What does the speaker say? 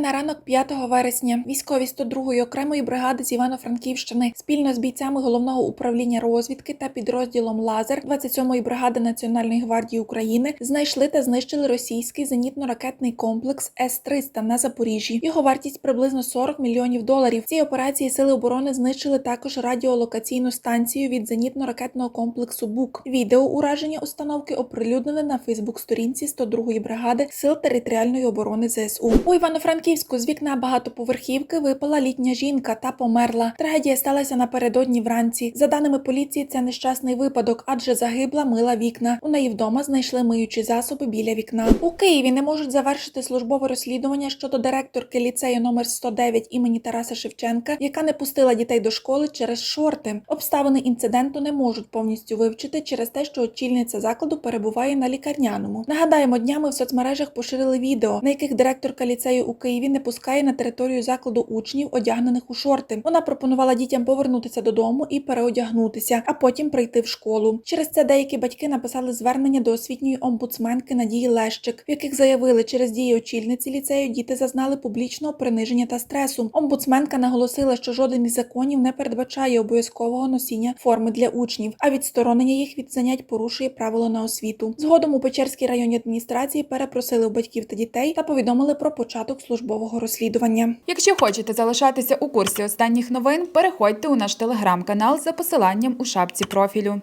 на ранок 5 вересня військові 102-ї окремої бригади з Івано-Франківщини спільно з бійцями головного управління розвідки та підрозділом Лазер 27-ї бригади Національної гвардії України знайшли та знищили російський зенітно-ракетний комплекс С-300 на Запоріжжі. Його вартість приблизно 40 мільйонів доларів. В цій операції сили оборони знищили також радіолокаційну станцію від зенітно-ракетного комплексу БУК. Відео ураження установки оприлюднили на Фейсбук-сторінці 102-ї бригади Сил територіальної оборони ЗСУ. У Івано-Франківську з вікна багатоповерхівки випала літня жінка та померла. Трагедія сталася напередодні вранці. За даними поліції, це нещасний випадок, адже загибла мила вікна. У неї вдома знайшли миючі засоби біля вікна. У Києві не можуть завершити службове розслідування щодо директорки ліцею номер 109 імені Тараса Шевченка, яка не пустила дітей до школи через шорти. Обставини інциденту не можуть повністю вивчити через те, що очільниця закладу перебуває на лікарняному. Нагадаємо, днями в соцмережах поширили відео, на яких директорка ліцею у Києві не пускає на територію закладу учнів, одягнених у шорти. Вона пропонувала дітям повернутися додому і переодягнутися, а потім прийти в школу. Через це деякі батьки написали звернення до освітньої омбудсменки Надії Лещик, в яких заявили, через дії очільниці ліцею діти зазнали публічного приниження та стресу. Омбудсменка наголосила, що жоден із законів не передбачає обов'язкового носіння форми для учнів, а відсторонення їх від занять порушує правило на освіту. Згодом у Печерській районній адміністрації перепросили батьків та дітей та повідомили про початок службового розслідування. Якщо хочете залишатися у курсі останніх новин, переходьте у наш телеграм-канал за посиланням у шапці профілю.